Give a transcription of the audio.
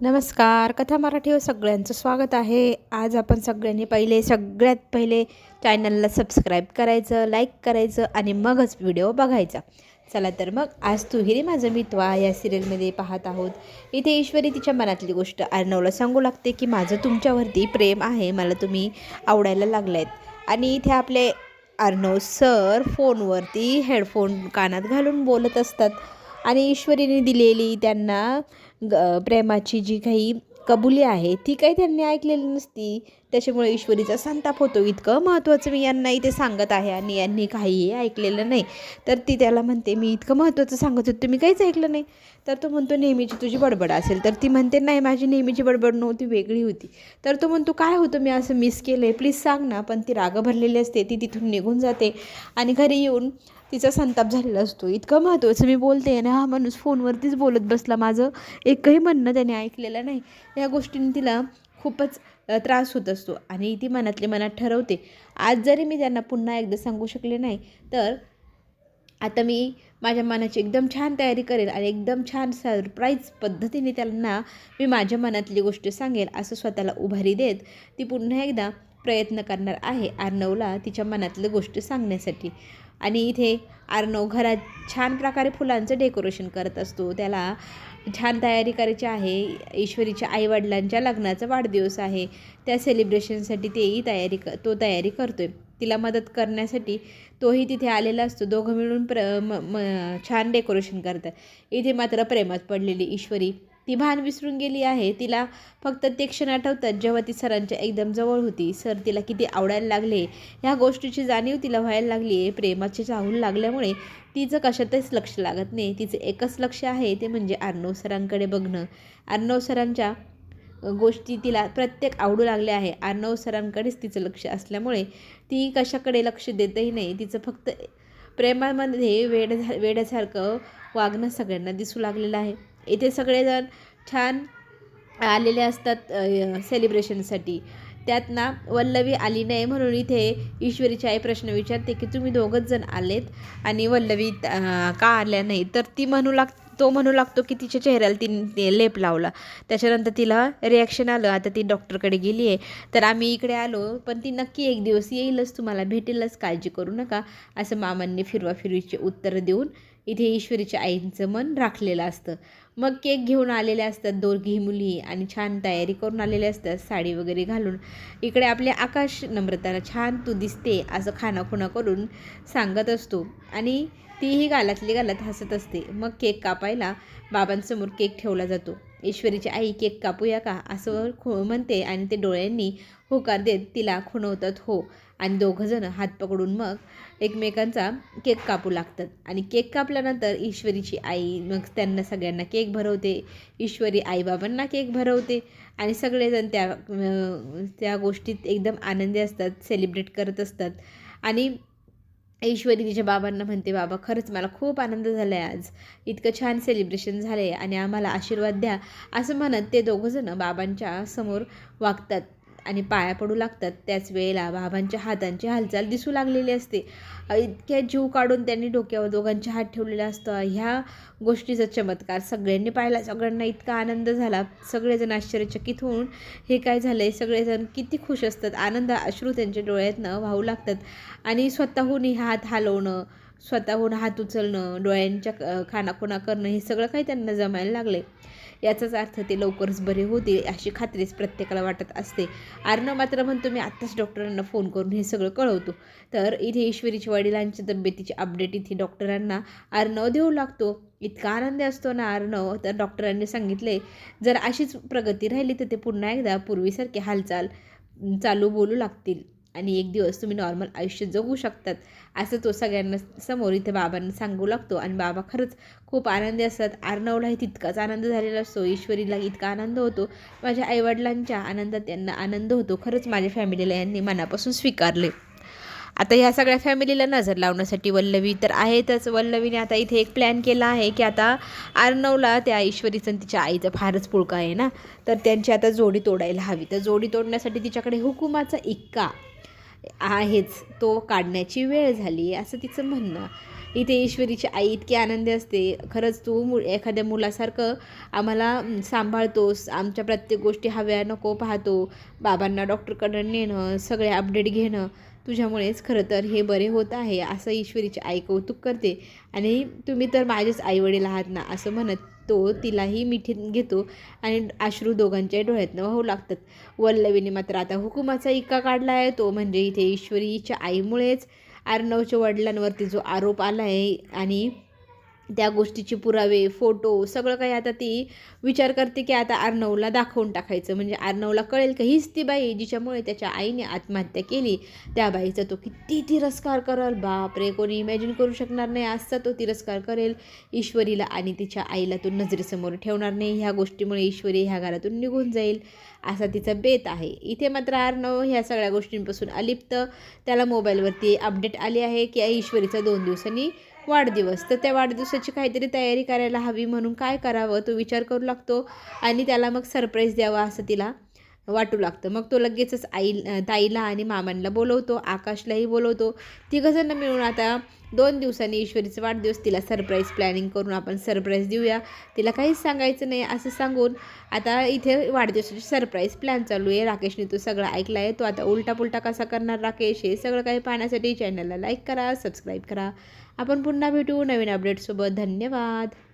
नमस्कार कथा मराठीवर सगळ्यांचं स्वागत आहे. आज आपण सगळ्यांनी पहिले सगळ्यात पहिले चॅनलला सबस्क्राईब करायचं लाईक करायचं आणि मगच व्हिडिओ बघायचा. चला तर मग आज तू हिरे माझं मित्वा या सिरियलमध्ये पाहत आहोत. इथे ईश्वरी तिच्या मनातली गोष्ट अर्णवला सांगू लागते की माझं तुमच्यावरती प्रेम आहे मला तुम्ही आवडायला लागलायत. आणि इथे आपले अर्णव सर फोनवरती हेडफोन कानात घालून बोलत असतात. आणि ईश्वरीने दिलेली त्यांना ग प्रेमाची जी काही कबुली आहे ती काही त्यांनी ऐकलेली नसती. त्याच्यामुळे ईश्वरीचा संताप होतो. इतकं महत्त्वाचं मी यांना इथे सांगत आहे आणि यांनी काहीही ऐकलेलं नाही. तर ती त्याला म्हणते मी इतकं महत्त्वाचं सांगत होते तुम्ही काहीच ऐकलं नाही. तर तो म्हणतो नेहमीची तुझी बडबड असेल. तर ती म्हणते नाही माझी नेहमीची बडबड नव्हती वेगळी होती. तर तो म्हणतो काय होतं मी असं मिस केलं आहे प्लीज सांग ना. पण ती राग भरलेली असते ती तिथून निघून जाते आणि घरी येऊन तिचा संताप झालेला असतो. इतकं महत्त्वाचं मी बोलते आणि हा माणूस फोनवरतीच बोलत बसला. माझं एकही म्हणणं त्याने ऐकलेलं नाही. या गोष्टीने तिला खूपच त्रास होत असतो. आणि ती मनातले मनात ठरवते. आज जरी मी त्यांना पुन्हा एकदा सांगू शकले नाही तर आता मी माझ्या मनाची एकदम छान तयारी करेल आणि एकदम छान सरप्राईज पद्धतीने त्यांना मी माझ्या मनातली गोष्ट सांगेल असं स्वतःला उभारी देत ती पुन्हा एकदा प्रयत्न करणार आहे अर्णवला तिच्या मनातलं गोष्ट सांगण्यासाठी. आणि इथे अर्णव घरात छान प्रकारे फुलांचं डेकोरेशन करत असतो. त्याला छान तयारी करायची आहे. ईश्वरीच्या आईवडिलांच्या लग्नाचा वाढदिवस आहे. त्या सेलिब्रेशनसाठी तेही तयारी क तो तयारी करतो आहे तिला मदत करण्यासाठी तोही तिथे आलेला असतो. दोघं मिळून प्र म म छान डेकोरेशन करतात. इथे मात्र प्रेमात पडलेली ईश्वरी ती भान विसरून गेली आहे. तिला फक्त ते क्षण आठवतात जेव्हा ती सरांच्या एकदम जवळ होती. सर तिला किती आवडायला लागले. ह्या गोष्टीची जाणीव तिला व्हायला लागली आहे प्रेमाची चाहूल लागल्यामुळे तिचं कशातच लक्ष लागत नाही. तिचं एकच लक्ष आहे ते म्हणजे अर्णव सरांकडे बघणं. अर्णव सरांच्या गोष्टी तिला प्रत्येक आवडू लागल्या आहे. अर्णव सरांकडेच तिचं लक्ष असल्यामुळे ती कशाकडे लक्ष देतही नाही. तिचं फक्त प्रेमामध्ये वेड झा वेड्यासारखं वागणं सगळ्यांना दिसू लागलेलं आहे. इथे सगळेजण छान आलेले असतात सेलिब्रेशनसाठी. त्यात ना वल्लवी आली नाही म्हणून इथे ईश्वरीची आई प्रश्न विचारते की तुम्ही दोघंच जण आलेत आणि वल्लवी का आल्या नाही तर ती म्हणू लाग तो म्हणू लागतो की तिच्या चेहऱ्याला तिने लेप लावला. त्याच्यानंतर तिला रिॲक्शन आलं. आता ती डॉक्टरकडे गेली आहे तर आम्ही इकडे आलो. पण ती नक्की एक दिवस येईलच. तुम्हाला भेटेलच. काळजी करू नका. असं मामांनी फिरवा फिरवीचे उत्तर देऊन इथे ईश्वरीच्या आईंचं मन राखलेलं असतं. मग केक घेऊन आलेले असतात दोघी मुली आणि छान तयारी करून आलेले असतात साडी वगैरे घालून. इकडे आपले आकाश नम्रताला छान तू दिसते असं खानाखुणा करून सांगत असतो. आणि तीही गालातली गालात हसत असते. मग केक कापायला बाबांसमोर केक ठेवला जातो. ईश्वरीची आई केक कापूया का? असं खो म्हणते आणि ते डोळ्यांनी होकार देत तिला खुणवतात हो. आणि दोघंजण हात पकडून मग एकमेकांचा केक कापू लागतात. आणि केक कापल्यानंतर ईश्वरीची आई मग त्यांना सगळ्यांना केक भरवते. ईश्वरी आईबाबांना केक भरवते. आणि सगळेजण त्या त्या गोष्टीत एकदम आनंदी असतात सेलिब्रेट करत असतात. आणि ईश्वरी तिच्या बाबांना म्हणते बाबा खरंच मला खूप आनंद झाला आहे आज. इतकं छान सेलिब्रेशन झालं आहे आणि आम्हाला आशीर्वाद द्या. असं म्हणत ते दोघंजणं बाबांच्या समोर वागतात. आणि पाया पडू लागतात. त्याच वेळेला बाबांच्या हातांची हालचाल दिसू लागलेली असते. इतक्या जीव काढून त्यांनी डोक्यावर दोघांचे हात ठेवलेला असतं. ह्या गोष्टीचा चमत्कार सगळ्यांनी पाहिला. सगळ्यांना इतका आनंद झाला. सगळेजण आश्चर्यचकित होऊन हे काय झालं आहे सगळेजण किती खुश असतात. आनंद अश्रू त्यांच्या डोळ्यातनं वाहू लागतात. आणि स्वतःहून हात हलवणं स्वतःहून हात उचलणं डोळ्यांच्या क- खानाखुणा करणं हे सगळं काही त्यांना जमायला लागले याचाच अर्थ ते लवकरच बरे होतील अशी खात्रीच प्रत्येकाला वाटत असते. आर्णव मात्र म्हणतो मी आत्ताच डॉक्टरांना फोन करून हे सगळं कळवतो. तर इथे ईश्वरीच्या वडिलांच्या तब्येतीची अपडेट इथे डॉक्टरांना अर्णव देऊ लागतो. इतका आनंद असतो ना अर्णव तर डॉक्टरांनी सांगितले जर अशीच प्रगती राहिली तर ते पुन्हा एकदा पूर्वीसारखे हालचाल चालू बोलू लागतील. आणि एक दिवस तुम्ही नॉर्मल आयुष्य जगू शकतात. असं तो सगळ्यांना समोर इथे बाबांना सांगू लागतो आणि बाबा खरंच खूप आनंदी असतात. आर्णवलाही तितकाच आनंद झालेला असतो. ईश्वरीला इतका आनंद होतो. माझ्या आईवडिलांच्या आनंदात त्यांना आनंद होतो. खरंच माझ्या फॅमिलीला यांनी मनापासून स्वीकारले. आता ह्या सगळ्या फॅमिलीला नजर लावण्यासाठी वल्लवी तर आहेतच. वल्लवीने आता इथे एक प्लॅन केला आहे की आता आर्नवला त्या ईश्वरीचं आणि तिच्या आईचं फारच पुळका आहे ना? तर त्यांची आता जोडी तोडायला हवी. तर जोडी तोडण्यासाठी तिच्याकडे हुकुमाचा इक्का आहेच. तो काढण्याची वेळ झाली असं तिचं म्हणणं. इथे ईश्वरीची आई इतकी आनंदी असते. खरंच तू मु एखाद्या मुलासारखं आम्हाला सांभाळतोस. आमच्या प्रत्येक गोष्टी हव्या नको पाहतो. बाबांना डॉक्टरकडं नेणं सगळे अपडेट घेणं. तुझ्यामुळेच खरं तर हे बरे होत आहे असं ईश्वरीची आई कौतुक करते. आणि तुम्ही तर माझेच आईवडील आहात ना असं म्हणत तो तिलाही मिठीत घेतो आणि अश्रू दोघांच्या डोळ्यातनं वाहू लागतात. वल्लवीने मात्र आता हुकुमाचा इक्का काढला आहे. तो म्हणजे इथे ईश्वरीच्या आईमुळेच अर्णवच्या वडिलांवरती जो आरोप आला आहे आणि त्या गोष्टीचे पुरावे फोटो सगळं काही आता ती विचार करते की आता अर्णवला दाखवून टाकायचं. म्हणजे अर्णवला कळेल का हीच ती बाई जिच्यामुळे त्याच्या आईने आत्महत्या केली. त्या बाईचा तो किती तिरस्कार करल. बापरे कोणी इमॅजिन करू शकणार नाही. असा तो तिरस्कार करेल. ईश्वरीला आणि तिच्या आईला तो नजरेसमोर ठेवणार नाही. ह्या गोष्टीमुळे ईश्वरी ह्या घरातून निघून जाईल. असा तिचा बेत आहे. इथे मात्र अर्णव ह्या सगळ्या गोष्टींपासून अलिप्त. त्याला मोबाईलवरती अपडेट आली आहे की ईश्वरीचा दोन दिवसांनी वाढदिवस. तर त्या वाढदिवसाची काहीतरी तयारी करायला हवी म्हणून काय करावं तो विचार करू लागतो आणि त्याला मग सरप्राईज द्यावा असं तिला. वाटू लागतं. मग तो लगेचच आई ताईला आणि मामांना बोलवतो आकाशलाही बोलवतो. तिघजणं मिळून आता दोन दिवसांनी ईश्वरीचा वाढदिवस तिला सरप्राईज प्लॅनिंग करून आपण सरप्राईज देऊया. तिला काहीच सांगायचं नाही असं सांगून आता इथे वाढदिवसाची सरप्राईज प्लॅन चालू आहे. राकेशने तो सगळं ऐकला आहे तो आता उलटा पुलटा कसा करणार राकेश हे सगळं काही पाहण्यासाठी चॅनलला लाईक करा सबस्क्राईब करा. आपण पुन्हा भेटू नवीन अपडेटसोबत धन्यवाद.